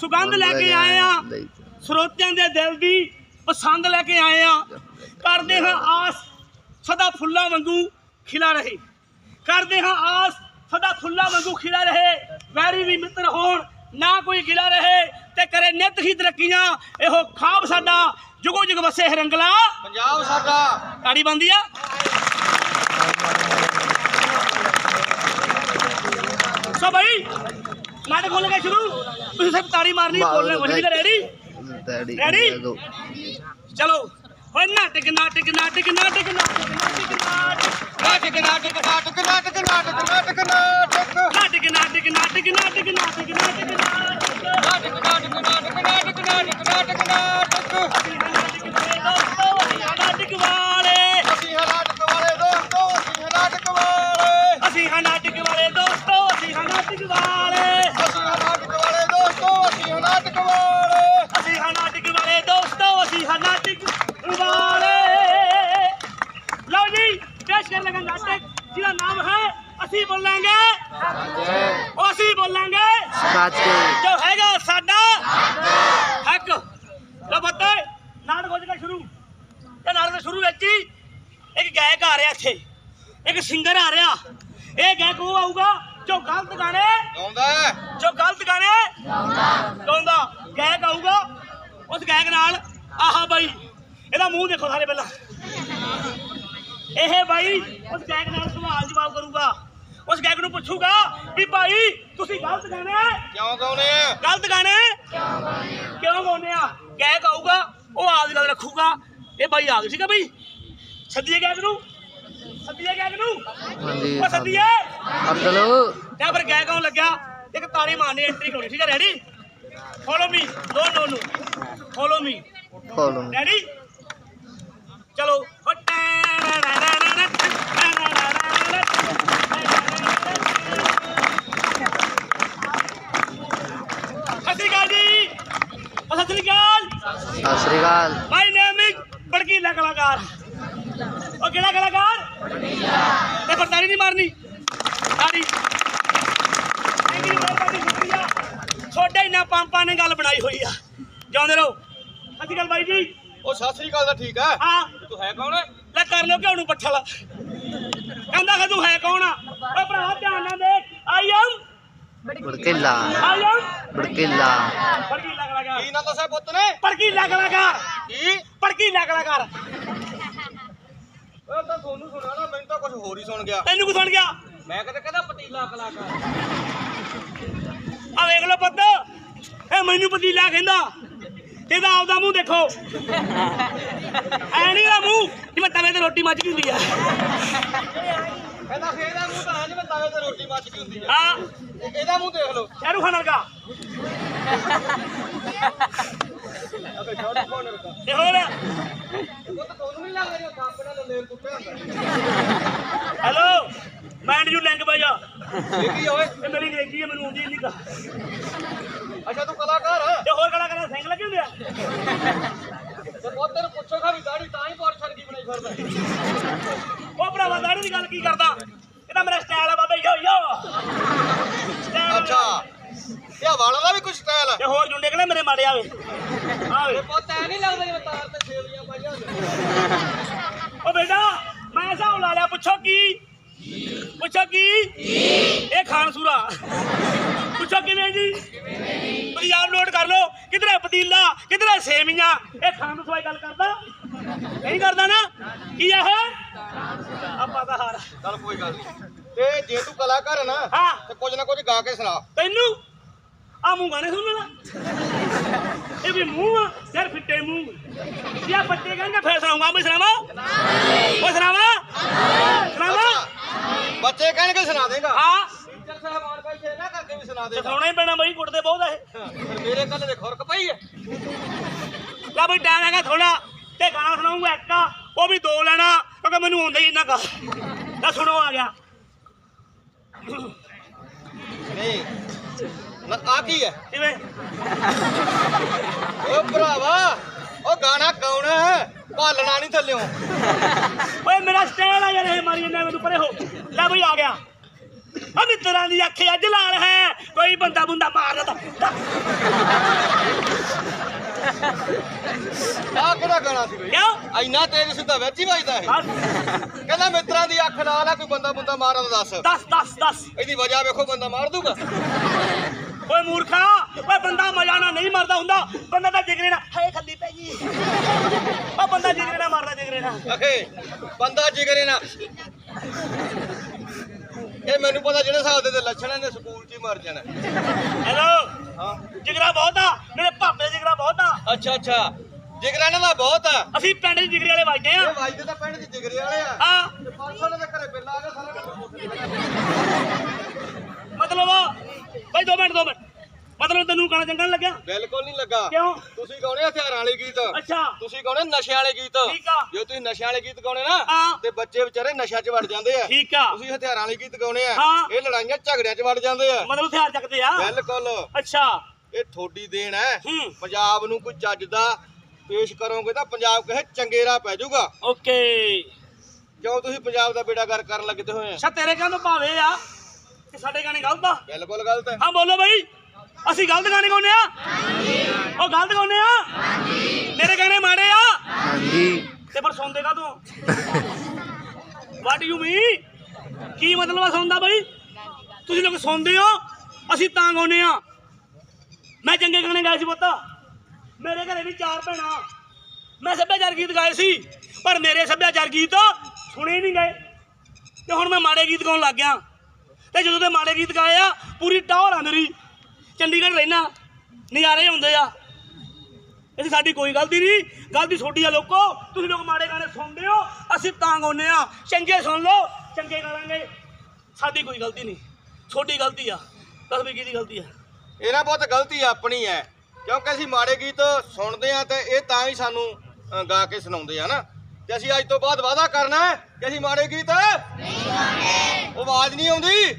ਸੁਗੰਧ ਲੈ ਕੇ ਆਏ ਆ। ਸਰੋਤਿਆਂ ਦੇ ਦਿਲ ਦੀ ਪਸੰਦ ਲੈ ਕੇ ਆਏ ਆ। ਕਰਦੇ ਹਾਂ ਆਸ ਸਦਾ ਫੁੱਲਾਂ ਵਾਂਗੂ ਖਿਲਾ ਰਹੇ। ਕਰਦੇ ਹਾਂ ਆਸ ਸਦਾ ਫੁੱਲਾਂ ਵਾਂਗੂ ਖਿਲਾ ਰਹੇ। ਵੈਰੀ ਵੀ ਮਿੱਤਰ ਹੋਣ ਨਾ ਕੋਈ ਗਿਲਾ ਰਹੇ ਤੇ ਕਰੇ ਨਿਤ ਹੀ ਤਰੱਕੀਆਂ। ਇਹੋ ਖਾਬ ਸਾਡਾ ਜੁਗੋ ਜੁਗ ਵਸੇ ਹਰੰਗਲਾ ਪੰਜਾਬ ਸਾਡਾ। ਤਾੜੀ ਬੰਦੀ ਆ। ਸੋ ਭਾਈ ਨਾਟਕ ਖੋਲ ਕੇ ਸ਼ੁਰੂ ਤੁਸੀਂ ਸਭ ਤਾੜੀ ਮਾਰਨੀ ਬੋਲਣੇ ਕੁਛ ਨਹੀਂ ਰੈਡੀ Ready? ਚਲੋ ਓਏ ਨਾਟਕ ਨਾਟਕ ਨਾਟਕ ਨਾਟਕ ਨਾਟਕ ਨਾਟਕ ਨਾਟਕ ਨਾਟਕ ਨਾਟਕ ਨਾਟਕ ਕਰਨ ਲੱਗਾ ਨਾਟਕ ਜਿਹਦਾ ਨਾਮ ਹੈ ਅਸੀਂ ਬੋਲਾਂਗੇ। ਉਹ ਅਸੀਂ ਬੋਲਾਂਗੇ। ਸੱਚ ਜੋ ਹੈਗਾ ਸਾਡਾ। ਹੱਕ। ਲਓ ਬੱਤੇ ਨਾਟਕ ਹੋ ਜਾਏਗਾ ਸ਼ੁਰੂ। ਇਹ ਨਾਟਕ ਦੇ ਸ਼ੁਰੂ ਵਿੱਚ ਹੀ ਇੱਕ ਗਾਇਕ ਆ ਰਿਹਾ ਇੱਥੇ। ਇੱਕ ਸਿੰਗਰ ਆ ਰਿਹਾ। ਇਹ ਗਾਇਕ ਉਹ ਆਊਗਾ ਜੋ ਗਲਤ ਗਾਣੇ ਗਾਉਂਦਾ ਜੋ ਗਲਤ ਗਾਣੇ ਗਾਉਂਦਾ। ਗਾਇਕ ਆਊਗਾ ਉਸ ਗਾਇਕ ਨਾਲ ਆਹਾ ਬਾਈ ਇਹਦਾ ਮੂੰਹ ਦੇਖੋ ਸਾਰੇ ਪਹਿਲਾਂ। ਇਹ ਬਾਈ ਉਸ ਗਾਇਕ ਨਾਲ ਸਵਾਲ ਜਵਾਬ ਕਰੂਗਾ। ਉਸ ਗਾਇਕ ਨੂੰ ਪੁੱਛੂਗਾ ਵੀ ਭਾਈ ਤੁਸੀਂ ਗਲਤ ਗਾਣੇ ਕਿਉਂ ਗਾਉਨੇ ਆ? ਗਲਤ ਗਾਣੇ ਕਿਉਂ ਗਾਉਂਦੇ ਆ? ਗਾਇਕ ਆਊਗਾ ਉਹ ਆਪਦੀ ਗੱਲ ਰੱਖੂਗਾ। ਇਹ ਬਾਈ ਆ ਗਿਆ ਸੀਗਾ ਬਈ? ਸੱਦੀਏ ਗਾਇਕ ਨੂੰ? ਸੱਦੀਏ ਗਾਇਕ ਨੂੰ? ਹਾਂਜੀ ਉਹ ਸੱਦੀਏ? ਅਬਦਲੋ ਜਾਂ ਫਿਰ ਗਾਇਕ ਆਉਣ ਲੱਗਿਆ। ਇੱਕ ਤਾੜੀ ਮਾਰਨੀ ਐਂਟਰੀ ਕਰਾਉਣੀ ਠੀਕ ਹੈ ready follow me no no no follow me follow ready ਚਲੋ ਉਹ ਸਤਿ ਸ਼੍ਰੀ ਅਕਾਲ। ਸਤਿ ਸ੍ਰੀ ਅਕਾਲ। ਮਾਈ ਨੇਮ ਇਜ਼ ਬੜਕੀਲਾ ਕਲਾਕਾਰ। ਉਹ ਕਿਹੜਾ ਕਲਾਕਾਰ? ਤੇ ਫਿਰ ਤਾੜੀ ਨਹੀਂ ਮਾਰਨੀ। ਸ਼ੁਕਰੀਆ। ਛੋਟੇ ਇੰਨਾ ਪੰਪਾਂ ਨੇ ਗੱਲ ਬਣਾਈ ਹੋਈ ਆ। ਜਾਉਂਦੇ ਰਹੋ। ਸਤਿ ਸ਼੍ਰੀ ਅਕਾਲ ਬਾਈ ਜੀ। ਉਹ ਸਤਿ ਸ੍ਰੀ ਅਕਾਲ ਦਾ ਠੀਕ ਹੈ ਹਾਂ। ਤੂੰ ਹੈ ਕੌਣ ਲੈ ਕਰ ਲੋ ਕਿਉਂ ਨੂੰ ਪੱਠਲ। ਕਹਿੰਦਾ ਕਿ ਤੂੰ ਹੈ ਕੌਣ ਆ? ਓਏ ਭਰਾ ਧਿਆਨ ਨਾਲ ਦੇਖ। I am ਬੜਕਿਲਾ। I am ਬੜਕਿਲਾ। ਬੜਕੀਲਾ। ਕੀ ਨਾਂ ਦੱਸਿਆ ਪੁੱਤ ਨੇ? ਪੜਕੀਲਾ ਕਲਾਕਾਰ ਕੀ? ਪੜਕੀਲਾ ਕਲਾਕਾਰ ਉਹ ਤਾਂ ਤੁਹਾਨੂੰ ਸੁਣਿਆ ਨਾ ਮੈਨੂੰ ਤਾਂ ਕੁਝ ਹੋਰ ਹੀ ਸੁਣ ਗਿਆ। ਤੈਨੂੰ ਕੀ ਸੁਣ ਗਿਆ? ਮੈਂ ਕਦੇ ਕਹਿੰਦਾ ਪਤੀਲਾ ਕਲਾਕਾਰ ਆ ਵੇਖ ਲੋ ਪੁੱਤ। ਇਹ ਮੈਨੂੰ ਪਤੀਲਾ ਕਹਿੰਦਾ। ਇਹਦਾ ਆਪਦਾ ਮੂੰਹ ਦੇਖੋ। ਐ ਨਹੀਂ ਦਾ ਮੂੰਹ ਜਿਵੇਂ ਤਵੇ ਤੇ ਰੋਟੀ ਮੱਚ ਗਈ ਹੁੰਦੀ ਆ। ਕਹਿੰਦਾ ਫੇਰ ਇਹਦਾ ਮੂੰਹ ਤਾਂ ਜਿਵੇਂ ਤਾਵੇ ਤੇ ਰੋਟੀ ਮੱਚ ਗਈ ਹੁੰਦੀ ਆ। ਹਾਂ। ਇਹ- ਇਹਦਾ ਮੂੰਹ ਦੇਖ ਲਓ। ਸ਼ਾਹਰੁਖ ਖਾਨ ਵਰਗਾ। ਤੇ ਹੋਰ ਹੈਲੋ ਮਾਈਂਡ ਯੂ ਲੈਂਗੁਏਜ ਆ। ਇਹ ਮੇਰੀ ਅੰਗਰੇਜ਼ੀ ਹੈ ਮੈਨੂੰ ਆਉਂਦੀ ਨਹੀਂ ਕਾ। ਅੱਛਾ ਤੂੰ ਕਲਾਕਾਰ ਹੈ ਤੇ ਹੋਰ ਕਲਾ ਕਲਾ ਸਿੰਘ ਲੱਗੇ ਹੁੰਦੇ ਆ? ਤੇ ਉਹ ਤੈਨੂੰ ਪੁੱਛੋਗਾ ਵੀ ਦਾੜੀ ਤਾਂ ਹੀ ਪੌੜ ਛੜ ਗਈ ਬਣਾਈ ਫਿਰਦਾ। ਉਹ ਭਰਾਵਾ ਦਾੜੀ ਦੀ ਗੱਲ ਕੀ ਕਰਦਾ? ਇਹ ਤਾਂ ਮੇਰਾ ਸਟਾਈਲ ਆ ਬਾਬਾ ਯੋ ਯੋ। Style ਆ ਅੱਛਾ ਇਹ ਵਾਲਾਂ ਦਾ ਵੀ ਕੁਝ ਸਟਾਈਲ ਹੈ ਤੇ ਹੋਰ ਜੁੰਡੇ ਕਿਹੜੇ ਮੇਰੇ ਮਾੜੇ ਆਵੇ? ਆਵੇ। ਪੁੱਤ ਐ ਨਹੀਂ ਲੱਗਦਾ ਜਿਵੇਂ ਤਾਰ ਤੇ ਛੇਲੀਆਂ ਪਾਈਆਂ ਹੁੰਦੀਆਂ। ਓ ਬੇਟਾ ਮੈਂ ਹਿਸਾਬ ਲਾ ਲਿਆ ਪੁੱਛੋ ਕੀ? ਪੁੱਛੋ ਕੀ? ਇਹ ਖਾਨ ਸੂਰਾ। ਪੁੱਛੋ ਕਿਵੇਂ ਜੀ? ਤੁਸੀਂ ਆਪ ਨੋਟ ਕਰ ਲਓ ਕਿਧਰੇ ਪਤੀਲਾ ਕਿਧਰੇ ਸੇਵੀਆਂ ਇਹ ਖਾਨ ਤੋਂ ਸਵਾਈ ਗੱਲ ਕਰਦਾ? ਨਹੀਂ ਕਰਦਾ ਨਾ? ਕੀ ਆ ਇਹ? ਆਪਾਂ ਤਾਂ ਹਾਰ। ਚੱਲ ਕੋਈ ਗੱਲ ਨਹੀਂ ਤੇ ਜੇ ਤੂੰ ਕਲਾਕਾਰ ਹੈ ਨਾ ਤੇ ਕੁਝ ਨਾ ਕੁਝ ਗਾ ਕੇ ਸੁਣਾ। ਤੈਨੂੰ? ਆ ਮੂੰਹ ਗਾਣੇ ਸੁਣਨਾ ਇਹ ਵੀ ਮੂੰਹ ਆ ਸਿਰ ਫਿੱਟੇ ਮੂੰਹ। ਜੇ ਬੱਚੇ ਕਹਿੰਦੇ ਫੇਰ ਸੁਣਾਉਂਗਾ ਮੈਂ ਸੁਣਾਵਾਂ? ਉਹ ਸੁਣਾਵਾਂ? ਸੁਣਾਵਾਂ? ਬੱਚੇ ਕਹਿਣਗੇ ਸੁਣਾ ਦੇਗਾ। ਹਾਂ। ਟੀਚਰ ਸਾਹਿਬ ਆਣ ਕੇ ਛੇ ਨਾ ਕਰਕੇ ਵੀ ਸੁਣਾ ਦੇਗਾ। ਸਿਖਾਉਣਾ ਹੀ ਪੈਣਾ ਬਈ ਕੁੱਟਦੇ ਬਹੁਤ ਆ ਇਹ। ਮੇਰੇ ਕੱਲ ਦੇ ਖੁਰਕ ਪਈ ਹੈ ਲੈ ਬਈ ਟਾਈਮ ਹੈਗਾ ਥੋੜਾ ਤੇ ਗਾਣਾ ਸੁਣਾਉਂਗਾ ਇੱਕ ਆ, ਉਹ ਵੀ ਦੋ ਲੈਣਾ ਕਿਉਂਕਿ ਮੈਨੂੰ ਆਉਂਦਾ ਹੀ ਇੰਨਾ ਕਾ ਲੈ ਸੁਣੋ ਆ ਗਿਆ। ਨਹੀਂ। ਆ ਕੀ ਹੈ? ਕਿਵੇਂ? ਓ ਭਰਾਵਾ ਉਹ ਗਾਣਾ ਗਾਉਣਾ ਹੈ? ਭਾਲਣਾ ਨਹੀਂ ਥੱਲਿਓ। ਓਏ ਮੇਰਾ ਸਟਾਈਲ ਆ ਯਾਰ ਇਹ ਮਾਰੀ ਜਾਂਦਾ ਮੈਨੂੰ ਪਰੇ ਹੋ। ਲੈ ਬਈ ਆ ਗਿਆ। ਆ ਮਿੱਤਰਾਂ ਦੀ ਅੱਖ ਅੱਜ ਲਾਲ ਹੈ। ਕੋਈ ਬੰਦਾ ਬੁੰਦਾ ਮਾਰਦਾ ਆਹ ਕਿਹੜਾ ਗਾਣਾ ਸੀ ਬਈ? ਕਿਉਂ? ਇੰਨਾ ਤੇਜ਼ ਸਿੱਧਾ ਵਿੱਚ ਹੀ ਵੱਜਦਾ ਇਹ। ਕਹਿੰਦਾ ਮਿੱਤਰਾਂ ਦੀ ਅੱਖ ਨਾਲ ਆ ਕੋਈ ਬੰਦਾ ਬੰਦਾ ਮਾਰਨ ਦਾ ਦੱਸ। ਦੱਸ ਦੱਸ ਦੱਸ। ਇਹਦੀ ਵਜ੍ਹਾ ਵੇਖੋ ਬੰਦਾ ਮਾਰ ਦੂਗਾ। ਓਏ ਮੂਰਖਾ ਓਏ ਬੰਦਾ ਮਜਾ ਨਾਲ ਨਹੀਂ ਮਰਦਾ ਹੁੰਦਾ। ਬੰਦਾ ਤਾਂ ਜਿਗਰੇ ਨਾਲ ਹਾਏ ਖੱਲੀ ਪੈ ਗਈ। ਓ ਬੰਦਾ ਜਿਗਰੇ ਨਾਲ ਮਰਦਾ ਜਿਗਰੇ ਨਾਲ। ਅਖੇ ਬੰਦਾ ਜਿਗਰੇ ਨਾ ਇਹ ਮੈਨੂੰ ਪਤਾ ਜਿਹੜੇ ਹਿਸਾਬ ਦੇ ਤੇ ਲੱਛਣ ਨੇ ਸਕੂਲ 'ਚ ਹੀ ਮਰ ਜਾਣਾ। ਹੈਲੋ ਹਾਂ। ਜਿਗਰਾ ਬਹੁਤ ਆ ਮੇਰੇ ਭਾਪੇ ਜਿਗਰਾ ਬਹੁਤ ਆ। ਅੱਛਾ ਅੱਛਾ। ਜਿਗਰਾ ਇਹਨਾਂ ਦਾ ਬਹੁਤ ਆ। ਅਸੀਂ ਪਿੰਡ ਦੇ ਜਿਗਰੇ ਵਾਲੇ ਵੱਜਦੇ ਇਹ ਆ ਵੱਜਦੇ ਤਾਂ ਪਿੰਡ 'ਚ ਜਿਗਰੇ ਵਾਲੇ ਆ। ਹਾਂ। ਤੇ ਪਰਸੋਂ ਦੇ ਘਰੇ ਬਿੱਲ ਆ ਗਿਆ ਸਾਰਾ ਬਈ ਦੋ ਮਿੰਟ ਦੋ ਮਿੰਟ। ਮਤਲਬ ਤੈਨੂੰ ਗਾਣਾ ਚੰਗਾ ਨੀ ਲੱਗਿਆ? ਬਿਲਕੁਲ ਨਹੀਂ ਲੱਗਾ। ਕਿਉਂ? ਤੁਸੀਂ ਗਾਉਣੇ ਹਥਿਆਰਾਂ ਵਾਲੇ ਗੀਤ। ਅੱਛਾ। ਤੁਸੀਂ ਗਾਉਣੇ ਨਸ਼ਿਆਂ ਵਾਲੇ ਗੀਤ। ਠੀਕ ਆ। ਜੇ ਤੁਸੀਂ ਨਸ਼ਿਆਂ ਵਾਲੇ ਗੀਤ ਗਾਉਣੇ ਨਾ। ਤੇ ਬੱਚੇ ਵਿਚਾਰੇ ਨਸ਼ਿਆਂ 'ਚ ਵੜ ਜਾਂਦੇ ਆ। ਠੀਕ ਆ। ਤੁਸੀਂ ਹਥਿਆਰਾਂ ਵਾਲੇ ਗੀਤ ਗਾਉਣੇ ਆ। ਹਾਂ। ਇਹ ਲੜਾਈਆਂ ਝਗੜਿਆਂ 'ਚ ਵੜ ਜਾਂਦੇ ਆ। ਮਤਲਬ ਹਥਿਆਰ ਚੱਕਦੇ ਆ? ਬਿਲਕੁਲ। ਅੱਛਾ। ਇਹ ਥੋੜੀ ਦੇਣ ਹੈ। ਹੂੰ। ਪੰਜਾਬ ਨੂੰ ਕੋਈ ਚੱਜ ਦਾ ਪੇਸ਼ ਕਰੋਗੇ ਤਾਂ ਪੰਜਾਬ ਕਹੇ ਚੰਗੇ ਰਾਹ ਪੈ ਜਾਊਗਾ। ਓਕੇ। ਕਿਉਂ ਤੁਸੀਂ ਪੰਜਾਬ ਦਾ ਬੇੜਾ ਕਰ ਕਰਨ ਲੱਗਦੇ ਹੋਏ ਆ? ਅੱਛਾ ਤੇਰੇ ਕਹਿੰਦੇ ਭਾਵੇਂ ਆ। ਕਿ ਸਾਡੇ ਗਾਣੇ ਗਲਤ ਆ? ਬਿਲਕੁਲ ਗਲਤ। ਹੈ ਹਾਂ ਬੋਲੋ ਬਈ। ਅਸੀਂ ਗਲਤ ਗਾਣੇ ਗਾਉਂਦੇ ਆ? ਉਹ ਗਲਤ ਗਾਉਂਦੇ ਆ? ਮੇਰੇ ਗਾਣੇ ਮਾੜੇ ਆ? ਹਾਂਜੀ। ਤੇ ਪਰ ਸੁਣਦੇ ਕਾ ਤੂੰ ਵਾਟ ਯੂ ਮੀ ਕੀ ਮਤਲਬ ਆ ਸੁਣਦਾ ਬਈ? ਤੁਸੀਂ ਲੋਕ ਸੁਣਦੇ ਹੋ ਅਸੀਂ ਤਾਂ ਗਾਉਂਦੇ ਆ। ਮੈਂ ਚੰਗੇ ਗਾਣੇ ਗਾਏ ਸੀ ਪੁੱਤ। ਮੇਰੇ ਘਰੇ ਵੀ ਚਾਰ ਭੈਣਾਂ। ਮੈਂ ਸੱਭਿਆਚਾਰ ਗੀਤ ਗਾਏ ਸੀ ਪਰ ਮੇਰੇ ਸੱਭਿਆਚਾਰ ਗੀਤ ਸੁਣੇ ਨਹੀਂ ਗਏ। ਤੇ ਹੁਣ ਮੈਂ ਮਾੜੇ ਗੀਤ ਗਾਉਣ ਲੱਗ ਗਿਆ। ਤੇ ਜਦੋਂ ਤੇ ਮਾੜੇ ਗੀਤ ਗਾਏ ਆ, ਪੂਰੀ ਟੌਰ ਆ ਮੇਰੀ। ਚੰਡੀਗੜ੍ਹ ਰਹਿਣਾ, ਨਜ਼ਾਰੇ ਹੁੰਦੇ ਆ। ਇਹ ਸਾਡੀ ਕੋਈ ਗਲਤੀ ਨਹੀਂ। ਗਲਤੀ ਤੁਹਾਡੀ ਆ ਲੋਕੋ। ਤੁਸੀਂ ਲੋਕ ਮਾੜੇ ਗਾਣੇ ਸੁਣਦੇ ਹੋ, ਅਸੀਂ ਤਾਂ ਗਾਉਂਦੇ ਆ ਚੰਗੇ ਸੁਣ ਲਓ, ਚੰਗੇ ਗਾਵਾਂਗੇ ਸਾਡੀ ਕੋਈ ਗਲਤੀ ਨਹੀਂ। ਤੁਹਾਡੀ ਗਲਤੀ ਆ। ਦੱਸ ਵੀ ਦੀ ਗਲਤੀ ਆ? ਇਹ ਨਾ ਬਹੁਤ ਗਲਤੀ ਆਪਣੀ ਹੈ। ਕਿਉਂਕਿ ਅਸੀਂ ਮਾੜੇ ਗੀਤ ਸੁਣਦੇ ਆ ਤੇ ਇਹ ਤਾਂ ਹੀ ਸਾਨੂੰ ਗਾ ਕੇ ਸੁਣਾਉਂਦੇ ਆ ਨਾ। ਤੇ ਅਸੀਂ ਅੱਜ ਤੋਂ ਬਾਅਦ ਵਾਅਦਾ ਕਰਨਾ ਹੈ ਕਿ ਅਸੀਂ ਮਾੜੇ ਗੀਤ ਨਹੀਂ ਗਾਣੇ ਉਹ ਆਵਾਜ਼ ਨਹੀਂ ਆਉਂਦੀ।